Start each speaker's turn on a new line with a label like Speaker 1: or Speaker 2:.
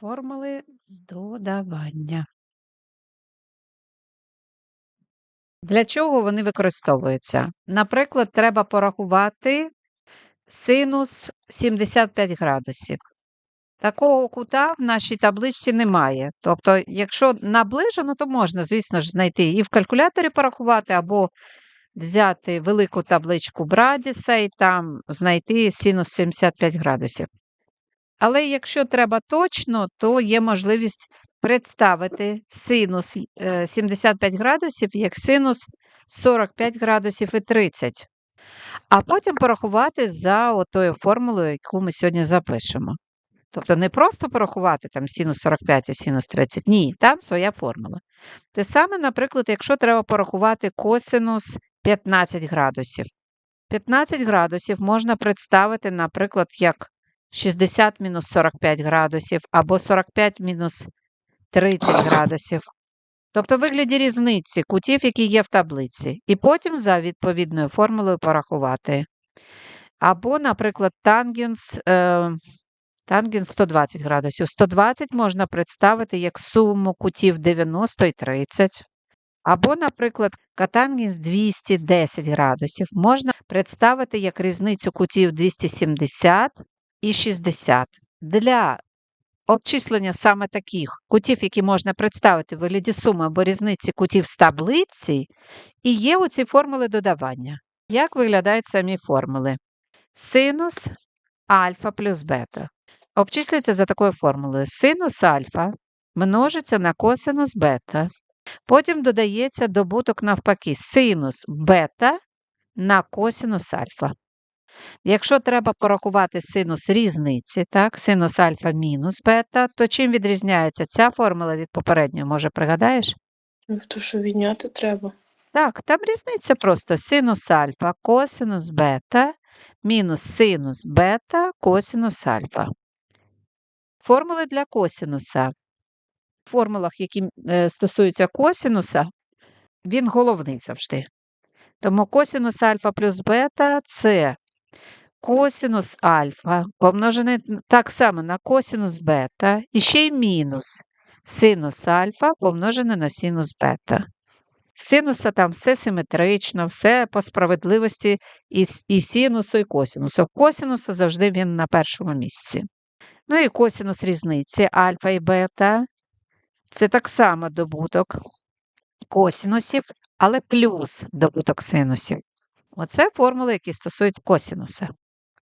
Speaker 1: Формули додавання. Для чого вони використовуються? Наприклад, треба порахувати синус 75 градусів. Такого кута в нашій табличці немає. Тобто, якщо наближено, то можна, звісно ж, знайти і в калькуляторі порахувати, або взяти велику табличку Брадіса і там знайти синус 75 градусів. Але якщо треба точно, то є можливість представити синус е, 75 градусів як синус 45 градусів і 30. А потім порахувати за отою формулою, яку ми сьогодні запишемо. Тобто не просто порахувати там синус 45 і синус 30. Ні, там своя формула. Те саме, наприклад, якщо треба порахувати косинус 15 градусів. 15 градусів можна представити, наприклад, як 60 мінус 45 градусів або 45 мінус 30 градусів. Тобто вигляді різниці кутів, які є в таблиці, і потім за відповідною формулою порахувати. Або, наприклад, тангенс, е, тангенс 120 градусів. 120 можна представити як суму кутів 90 і 30. Або, наприклад, катангенс 210 градусів можна представити як різницю кутів 270 і 60. Для обчислення саме таких кутів, які можна представити в вигляді суми або різниці кутів з таблиці, і є оці формули додавання. Як виглядають самі формули? Синус альфа плюс бета. Обчислюється за такою формулою. Синус альфа множиться на косинус бета. Потім додається добуток навпаки синус бета на косинус альфа. Якщо треба порахувати синус різниці, так, синус альфа мінус бета, то чим відрізняється ця формула від попередньої, може, пригадаєш?
Speaker 2: То що відняти треба.
Speaker 1: Так, там різниця просто синус альфа, косинус бета, мінус синус бета, косинус альфа. Формули для косинуса. В формулах, які е, стосуються косинуса, він головний завжди. Тому косинус альфа плюс бета це косинус альфа помножений так само на косинус бета і ще й мінус синус альфа помножене на синус бета. В синуса там все симетрично, все по справедливості і, і синусу, і косинусу. В косинуса завжди він на першому місці. Ну і косинус різниці альфа і бета. Це так само добуток косинусів, але плюс добуток синусів. Оце формули, які стосуються косинуса.